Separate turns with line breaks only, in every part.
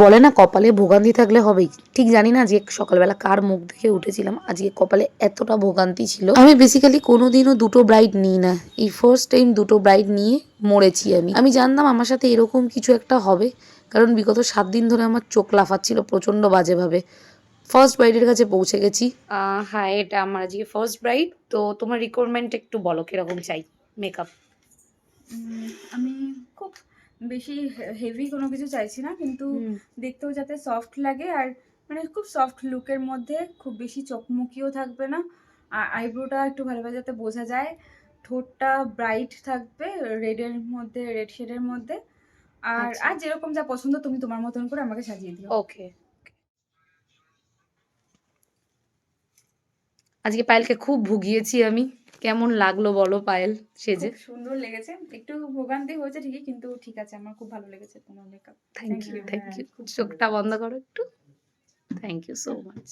বলে না কপালে ভোগান্তি থাকলে হবেই। ঠিক জানি না যে সকালবেলা কার মুখ দেখে উঠেছিলাম আজকে কপালে এতটা ভোগান্তি ছিল। আমি বেসিক্যালি কোনোদিনও দুটো ব্রাইড নিই না। এই ফার্স্ট টাইম দুটো ব্রাইড নিয়ে মরেছি আমি। আমি জানতাম আমার সাথে এরকম কিছু একটা হবে কারণ বিগত সাত দিন ধরে আমার চোখ লাফাচ্ছিল প্রচণ্ড বাজেভাবে। ফার্স্ট ব্রাইডের কাছে পৌঁছে গেছি। হ্যাঁ এটা আমার আজকে ফার্স্ট ব্রাইড তো তোমার রিকোয়ারমেন্ট একটু বলো কীরকম চাই মেকআপ
আমি খুব বেশি হেভি কোনো কিছু চাইছি না কিন্তু দেখতেও যাতে সফট লাগে আর মানে খুব সফট লুকের মধ্যে খুব বেশি চোখমুখিও থাকবে না। আর আইব্রোটা একটু ভালোভাবে যাতে বোঝা যায়। ঠোঁটটা ব্রাইট থাকবে রেডের মধ্যে রেড শেডের মধ্যে। আর
আচ্ছা।
আর যেরকম যা পছন্দ তুমি তোমার মতন করে আমাকে সাজিয়ে দিও।
ওকে আজকে পায়েলকে খুব ভুগিয়েছি আমি। কেমন লাগলো বলো পায়েল সেজে
খুব সুন্দর লেগেছে একটু ভোগান্তি হয়েছে ঠিকই কিন্তু ঠিক আছে আমার খুব ভালো লেগেছে তোমার makeup
thank
Thank
you
you,
thank
হ্যাঁ,
ইউ
খুব ভালো
চোখটা বন্ধ করো একটু থ্যাংক ইউ সো মাচ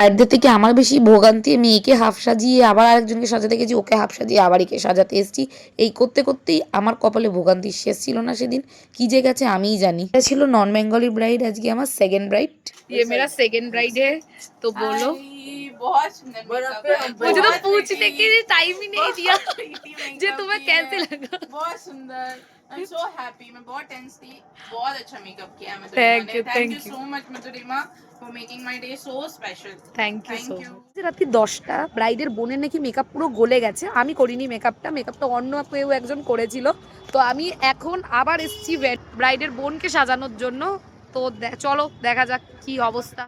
পায়েরদের থেকে আমার বেশি ভোগান্তি আমি একে হাফ সাজিয়ে আবার আরেকজনকে সাজাতে গেছি ওকে হাফ সাজিয়ে আবার একে সাজাতে এসেছি এই করতে করতেই আমার কপালে ভোগান্তি শেষ ছিল না সেদিন কি যে গেছে আমিই জানি এটা ছিল নন বেঙ্গলি ব্রাইড আজকে আমার সেকেন্ড ব্রাইড ये मेरा सेकंड ब्राइड है तो बोलो
आई, बहुत सुंदर makeup है,
मुझे तो
बहुत
पूछने
pretty,
के लिए टाइम ही नहीं दिया
बहुत pretty makeup
जे तुम्हें
भी
कैसे
है,
लगा
बहुत सुंदर आई एम सो हैप्पी मैं बहुत टेंस थी बहुत अच्छा मेकअप किया है
Thank you,
thank
thank
you
you.
So much Madhurima for making my day so special
thank you
Thank
so
you.
রাত্রি দশটা ব্রাইডের বোনের নাকি মেকআপ পুরো গলে গেছে আমি করিনি মেকআপটা মেকআপটা অন্য কেউ একজন করেছিল তো আমি এখন আবার এসেছি ব্রাইডের বোনকে সাজানোর জন্য তো দে- চলো দেখা যাক কি অবস্থা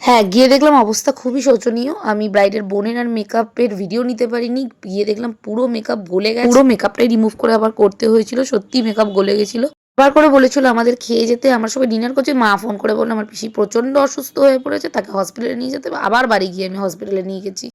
হ্যাঁ গিয়ে দেখলাম অবস্থা খুবই শোচনীয়। আমি ব্রাইডের বোনের আর মেকআপের ভিডিও নিতে পারিনি। গিয়ে দেখলাম পুরো মেকআপ গলে গেছে। পুরো মেকআপটাই রিমুভ করে আবার করতে হয়েছিল। সত্যি মেকআপ গলে গেছিল। বার করে বলেছিল আমাদের খেয়ে যেতে। আমার সবাই ডিনার করছে। মা ফোন করে বলল, আমার পিসি প্রচণ্ড অসুস্থ হয়ে পড়েছে, তাকে হসপিটালে নিয়ে যেতে আবার বাড়ি গিয়ে আমি হসপিটালে নিয়ে গেছি।